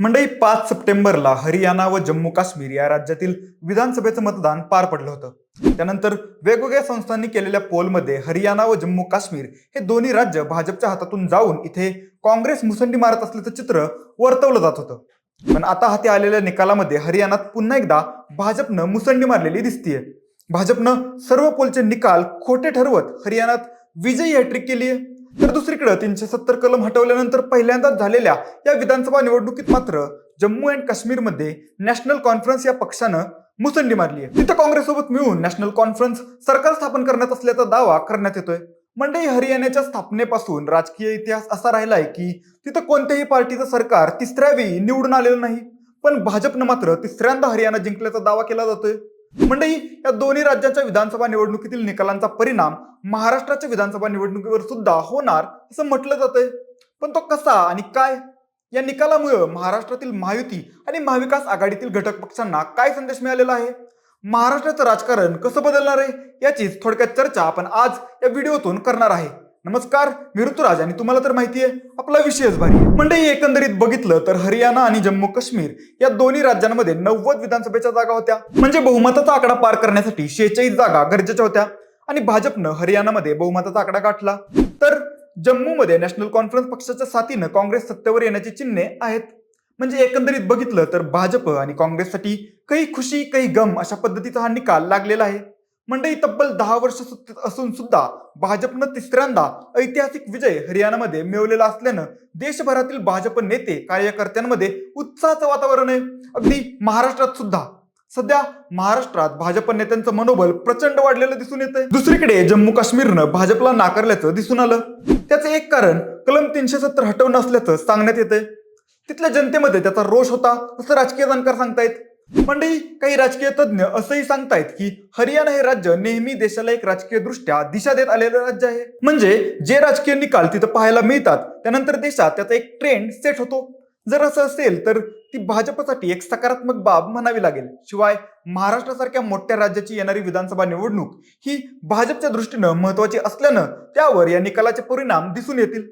मंडई पाच सप्टेंबरला हरियाणा व जम्मू काश्मीर या राज्यातील विधानसभेचं मतदान पार पडलं होतं. त्यानंतर वेगवेगळ्या संस्थांनी केलेल्या पोलमध्ये हरियाणा व जम्मू काश्मीर हे दोन्ही राज्य भाजपच्या हातातून जाऊन इथे काँग्रेस मुसंडी मारत असल्याचं चित्र वर्तवलं जात होतं. पण आता हाती आलेल्या निकालामध्ये हरियाणात पुन्हा एकदा भाजपनं मुसंडी मारलेली दिसतीये. भाजपनं सर्व पोलचे निकाल खोटे ठरवत हरियाणात विजयी हॅट्रिक केली आहे तर दुसरीकडे तीनशे सत्तर कलम हटवल्यानंतर पहिल्यांदाच झालेल्या या विधानसभा निवडणुकीत मात्र जम्मू अँड काश्मीरमध्ये नॅशनल कॉन्फरन्स या पक्षानं मुसंडी मारली आहे. तिथं काँग्रेससोबत मिळून नॅशनल कॉन्फरन्स सरकार स्थापन करण्यात असल्याचा दावा करण्यात येतोय. मंडळी हरियाणाच्या स्थापनेपासून राजकीय इतिहास असा राहिलाय की तिथं कोणत्याही पार्टीचं सरकार तिसऱ्या वेळी निवडून आलेलं नाही. पण भाजपनं मात्र तिसऱ्यांदा हरियाणा जिंकल्याचा दावा केला जातोय. मंडळी या दोन्ही राज्यांच्या विधानसभा निवडणुकीतील निकालांचा परिणाम महाराष्ट्राच्या विधानसभा निवडणुकीवर सुद्धा होणार असं म्हटलं जातंय. पण तो कसा आणि काय? या निकालामुळे महाराष्ट्रातील महायुती आणि महाविकास आघाडीतील घटक पक्षांना काय संदेश मिळालेला आहे? महाराष्ट्राचं राजकारण कसं बदलणार आहे? याचीच थोडक्यात चर्चा आपण आज या व्हिडिओतून करणार आहे. नमस्कार मी ऋतुराज आणि तुम्हाला तर माहिती आहे आपला विषयच भारी आहे. एकंदरीत बघितलं तर हरियाणा आणि जम्मू काश्मीर या दोन्ही राज्यांमध्ये नव्वद विधानसभेच्या जागा होत्या. म्हणजे बहुमताचा आकडा पार करण्यासाठी शेहेचाळीस जागा गरजेच्या होत्या आणि भाजपनं हरियाणामध्ये बहुमताचा आकडा गाठला. तर जम्मूमध्ये नॅशनल कॉन्फरन्स पक्षाच्या साथीनं काँग्रेस सत्तेवर येण्याची चिन्हे आहेत. म्हणजे एकंदरीत बघितलं तर भाजप आणि काँग्रेससाठी काही खुशी काही गम अशा पद्धतीचा हा निकाल लागलेला आहे. मंडई तब्बल दहा वर्ष सत्तेत असून सुद्धा भाजपनं तिसऱ्यांदा ऐतिहासिक विजय हरियाणामध्ये मिळवलेला असल्यानं देशभरातील भाजप नेते कार्यकर्त्यांमध्ये उत्साहाचं वातावरण आहे. अगदी महाराष्ट्रात सुद्धा. सध्या महाराष्ट्रात भाजप नेत्यांचं मनोबल प्रचंड वाढलेलं दिसून येतंय. दुसरीकडे जम्मू काश्मीरनं भाजपला नाकारल्याचं दिसून आलं. त्याचं एक कारण कलम तीनशे सत्तर हटवणं असल्याचं सांगण्यात येतंय. तिथल्या जनतेमध्ये त्याचा रोष होता असं राजकीय जाणकार सांगतायत. मंडळी काही राजकीय तज्ज्ञ असंही सांगतायत की हरियाणा हे राज्य नेहमी देशाला एक राजकीय दृष्ट्या दिशा देत आलेलं राज्य आहे. म्हणजे जे राजकीय निकाल तिथं पाहायला मिळतात त्यानंतर देशात त्याचा एक ट्रेंड सेट होतो. जर असं असेल तर ती भाजपसाठी एक सकारात्मक बाब म्हणावी लागेल. शिवाय महाराष्ट्रासारख्या मोठ्या राज्याची येणारी विधानसभा निवडणूक ही भाजपच्या दृष्टीनं महत्वाची असल्यानं त्यावर या निकालाचे परिणाम दिसून येतील.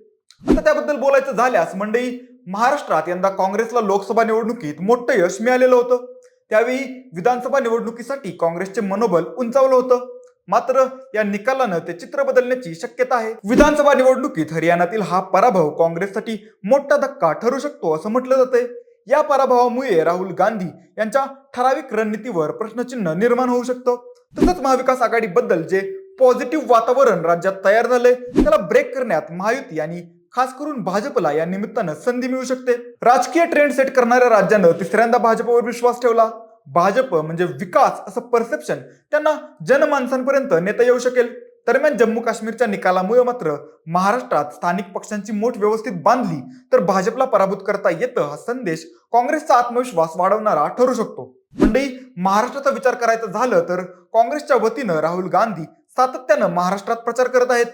आता त्याबद्दल बोलायचं झाल्यास मंडळी महाराष्ट्रात यंदा काँग्रेसला लोकसभा निवडणुकीत मोठं यश मिळालेलं होतं. त्यावेळी विधानसभा निवडणुकीसाठी काँग्रेसचे मनोबल उंचावलं होतं. मात्र या निकालानं ते चित्र बदलण्याची शक्यता आहे. विधानसभा निवडणुकीत हरियाणातील हा पराभव काँग्रेससाठी मोठा धक्का ठरू शकतो असं म्हटलं जातंय. या पराभवामुळे राहुल गांधी यांच्या ठराविक रणनीतीवर प्रश्नचिन्ह निर्माण होऊ शकतं. तसंच महाविकास आघाडीबद्दल जे पॉझिटिव्ह वातावरण राज्यात तयार झालंय त्याला ब्रेक करण्यात महायुती आणि खास करून भाजपला या निमित्तानं संधी मिळू शकते. राजकीय ट्रेंड सेट करणाऱ्या राज्यानं तिसऱ्यांदा भाजपवर विश्वास ठेवला. भाजप म्हणजे विकास असं परसेप्शन त्यांना जनमानसांपर्यंत नेता येऊ शकेल. दरम्यान जम्मू काश्मीरच्या निकालामुळे मात्र महाराष्ट्रात स्थानिक पक्षांची मोठ व्यवस्थित बांधली तर भाजपला पराभूत करता येतं हा संदेश काँग्रेसचा आत्मविश्वास वाढवणारा ठरू शकतो. मंडई महाराष्ट्राचा विचार करायचा झालं तर काँग्रेसच्या वतीनं राहुल गांधी सातत्यानं महाराष्ट्रात प्रचार करत आहेत.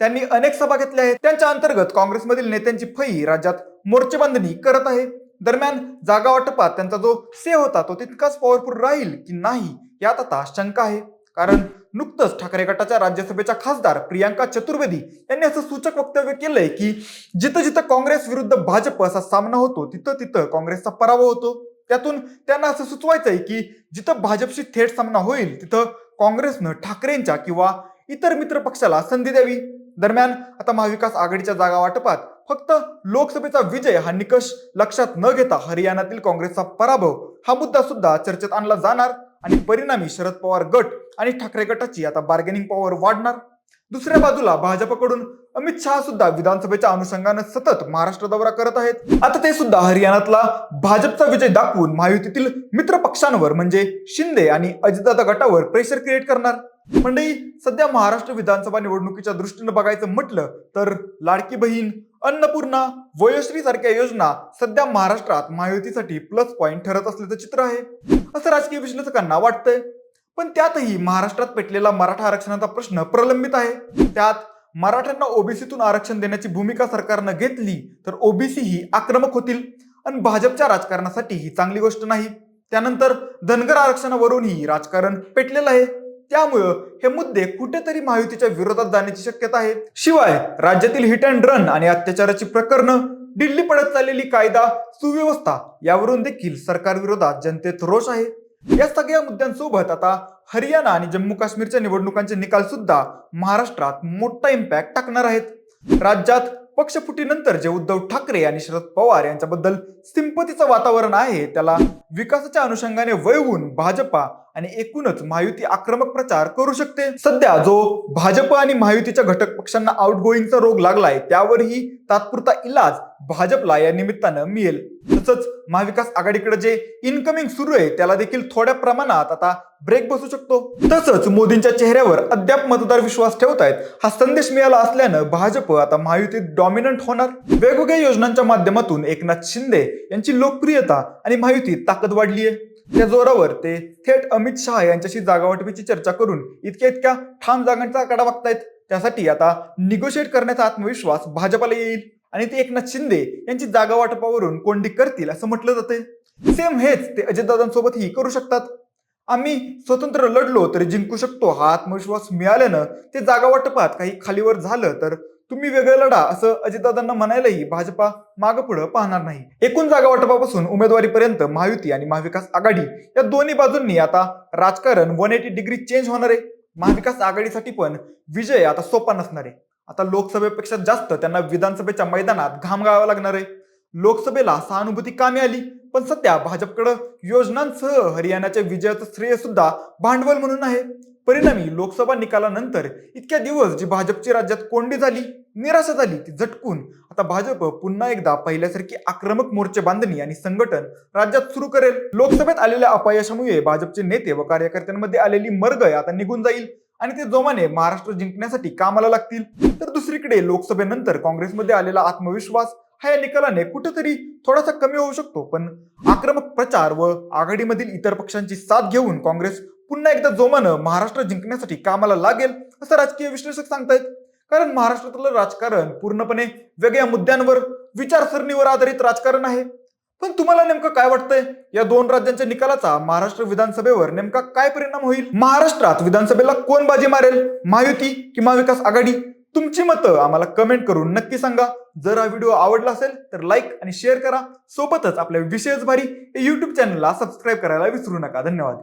त्यांनी अनेक सभा घेतल्या आहेत. त्यांच्या अंतर्गत काँग्रेसमधील नेत्यांची फई राज्यात मोर्चेबांधणी करत आहे. दरम्यान जागा वाटपात त्यांचा जो से होता तो तितकाच पॉवरफुल राहील की नाही यात आता शंका आहे. कारण नुकतंच ठाकरे गटाच्या राज्यसभेच्या खासदार प्रियांका चतुर्वेदी यांनी असं सूचक वक्तव्य केलंय की जिथं जिथं काँग्रेस विरुद्ध भाजप असा सामना होतो तिथं तिथं काँग्रेसचा पराभव होतो. त्यातून त्यांना असं सुचवायचंय की जिथं भाजपशी थेट सामना होईल तिथं काँग्रेसनं ठाकरेंच्या किंवा इतर मित्र पक्षाला संधी द्यावी. दरम्यान आता महाविकास आघाडीच्या जागा वाटपात फक्त लोकसभेचा विजय हा निकष लक्षात न घेता हरियाणातील काँग्रेसचा पराभव हा मुद्दा सुद्धा चर्चेत आणला जाणार आणि परिणामी शरद पवार गट आणि ठाकरे गटाची आता बार्गेनिंग पॉवर वाढणार. दुसऱ्या बाजूला भाजपकडून अमित शहा सुद्धा विधानसभेच्या अनुषंगानं सतत महाराष्ट्र दौरा करत आहेत. आता ते सुद्धा हरियाणातला भाजपचा विजय दाखवून महायुतीतील मित्र पक्षांवर म्हणजे शिंदे आणि अजितदादा गटावर प्रेशर क्रिएट करणार. मंडळी सध्या महाराष्ट्र विधानसभा निवडणुकीच्या दृष्टीनं बघायचं म्हटलं तर लाडकी बहीण अन्नपूर्णा वयोश्री सारख्या योजना सध्या महाराष्ट्रात महायुतीसाठी प्लस पॉईंट ठरत असल्याचं चित्र आहे. असं राजकीय विश्लेषकांना वाटतंय. पण त्यातही महाराष्ट्रात पेटलेला मराठा आरक्षणाचा प्रश्न प्रलंबित आहे. त्यात मराठ्यांना ओबीसीतून आरक्षण देण्याची भूमिका सरकारनं घेतली तर ओबीसी ही आक्रमक होतील आणि भाजपच्या राजकारणासाठी ही चांगली गोष्ट नाही. त्यानंतर धनगर आरक्षणावरूनही राजकारण पेटलेलं आहे. त्यामुळं हे मुद्दे कुठेतरी महायुतीच्या विरोधात जाण्याची शक्यता आहे. शिवाय राज्यातील हिट अँड रन आणि अत्याचाराची प्रकरणं दिल्ली पडत चाललेली कायदा सुव्यवस्था यावरून देखील सरकारविरोधात जनतेत रोष आहे. या सगळ्या मुद्द्यांसोबत आता हरियाणा आणि जम्मू काश्मीरच्या निवडणुकांचे निकाल सुद्धा महाराष्ट्रात मोठा इम्पॅक्ट टाकणार आहेत. राज्यात पक्षफुटीनंतर जे उद्धव ठाकरे आणि शरद पवार यांच्याबद्दल सिंपतीचं वातावरण आहे त्याला विकासाच्या अनुषंगाने वळवून भाजपा आणि एकूणच महायुती आक्रमक प्रचार करू शकते. सध्या जो भाजप आणि महायुतीच्या घटक पक्षांना आउटगोईंगचा रोग लागलाय त्यावरही तात्पुरता इलाज भाजपला या निमित्तानं मिळेल. तसंच महाविकास आघाडीकडे जे इनकमिंग सुरू आहे त्याला देखील थोड्या प्रमाणात आता ब्रेक बसू शकतो. तसंच मोदींच्या चेहऱ्यावर अद्याप मतदार विश्वास ठेवतायत हा संदेश मिळाला असल्यानं भाजप आता महायुतीत डॉमिनंट होणार. वेगवेगळ्या योजनांच्या माध्यमातून एकनाथ शिंदे यांची लोकप्रियता आणि महायुतीत ताकद वाढली आहे त्या जोरावर ते थेट अमित शहा यांच्याशी जागावाटपीची चर्चा करून इतक्या इतक्या ठाम जागांचा आकडा बघतायत त्यासाठी आता निगोशिएट करण्याचा आत्मविश्वास भाजपाला येईल. आणि ते एकनाथ शिंदे यांची जागा वाटपावरून कोंडी करतील असं म्हटलं जाते सेम हेच ते अजितदादांसोबतही करू शकतात. आम्ही स्वतंत्र लढलो तरी जिंकू शकतो हा आत्मविश्वास मिळाल्यानं ते जागा वाटपात काही खालीवर झालं तर तुम्ही वेगळं लढा असं अजितदादांना म्हणायलाही भाजपा मागं पुढं पाहणार नाही. एकूण जागा वाटपापासून उमेदवारीपर्यंत महायुती आणि महाविकास आघाडी या दोन्ही बाजूंनी आता राजकारण वन एटी डिग्री चेंज होणार आहे. महाविकास आघाडीसाठी पण विजय आता सोपा नसणार आहे. आता लोकसभेपेक्षा जास्त त्यांना विधानसभेच्या मैदानात घाम गावा लागणार आहे. लोकसभेला सहानुभूती का मिळाली पण सध्या भाजपकडे योजनांसह हरियाणाच्या विजयाचं श्रेय सुद्धा भांडवल म्हणून आहे. परिणामी लोकसभा निकालानंतर इतक्या दिवस जी भाजपची राज्यात कोंडी झाली निराशा झाली ती झटकून आता भाजप पुन्हा एकदा पहिल्यासारखी आक्रमक मोर्चे बांधणी आणि संघटन राज्यात सुरू करेल. लोकसभेत आलेल्या अपयशामुळे भाजपचे नेते व कार्यकर्त्यांमध्ये आलेली मरगय आता निघून जाईल आणि ते जोमाने महाराष्ट्र जिंकण्यासाठी कामाला लागतील. तर दुसरीकडे लोकसभेनंतर काँग्रेसमध्ये आलेला आत्मविश्वास हा या निकालाने कुठेतरी थोडासा कमी होऊ शकतो. पण आक्रमक प्रचार व आघाडीमधील इतर पक्षांची साथ घेऊन काँग्रेस पुन्हा एकदा जोमानं महाराष्ट्र जिंकण्यासाठी कामाला लागेल असं राजकीय विश्लेषक सांगतायत. कारण महाराष्ट्रातलं राजकारण पूर्णपणे वेगळ्या मुद्द्यांवर विचारसरणीवर आधारित राजकारण आहे. पण तुम्हाला नेमकं काय वाटतंय? या दोन राज्यांच्या निकालाचा महाराष्ट्र विधानसभेवर नेमका काय परिणाम होईल? महाराष्ट्रात विधानसभेला कोण बाजी मारेल? महायुती की महाविकास आघाडी? तुमची मतं आम्हाला कमेंट करून नक्की सांगा. जर हा व्हिडिओ आवडला असेल तर लाईक आणि शेअर करा. सोबतच आपल्या विशेष भारी या युट्यूब चॅनलला सबस्क्राईब करायला विसरू नका. धन्यवाद.